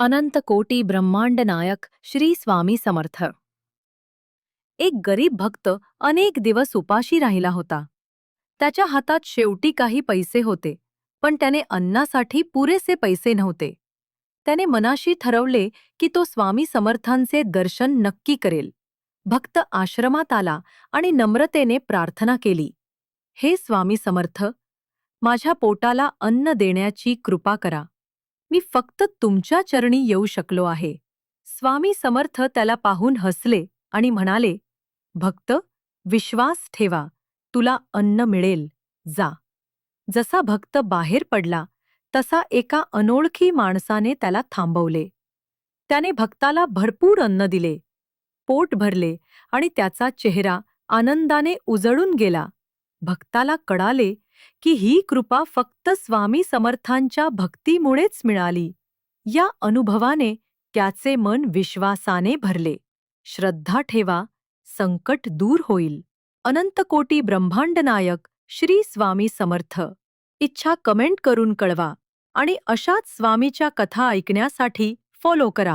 अनंत कोटी ब्रह्मांड नायक श्री स्वामी समर्थ. एक गरीब भक्त अनेक दिवस उपाशी राहिला होता. त्याच्या हातात शेवटी काही पैसे होते पण त्याने अन्नासाठी पुरेसे पैसे नव्हते. त्याने मनाशी ठरवले की तो स्वामी समर्थांचे दर्शन नक्की करेल. भक्त आश्रमात आला आणि नम्रतेने प्रार्थना केली. हे स्वामी समर्थ माझ्या पोटाला अन्न देण्याची कृपा करा. मी फक्त तुमच्या चरणी येऊ शकलो आहे. स्वामी समर्थ त्याला पाहून हसले आणि म्हणाले भक्त विश्वास ठेवा. तुला अन्न मिळेल. जा. जसा भक्त बाहेर पडला तसा एका अनोळखी माणसाने त्याला थांबवले. त्याने भक्ताला भरपूर अन्न दिले. पोट भरले आणि त्याचा चेहरा आनंदाने उजळून गेला. भक्ताला कळाले की ही कृपा फक्त स्वामी समर्थांच्या भक्तीमुळेच मिळाली. या अनुभवाने त्याचे मन विश्वासाने भरले. श्रद्धा ठेवा संकट दूर होईल. अनंतकोटी ब्रह्मांडनायक श्री स्वामी समर्थ. इच्छा कमेंट करून कळवा आणि अशाच स्वामीच्या कथा ऐकण्यासाठी फॉलो करा.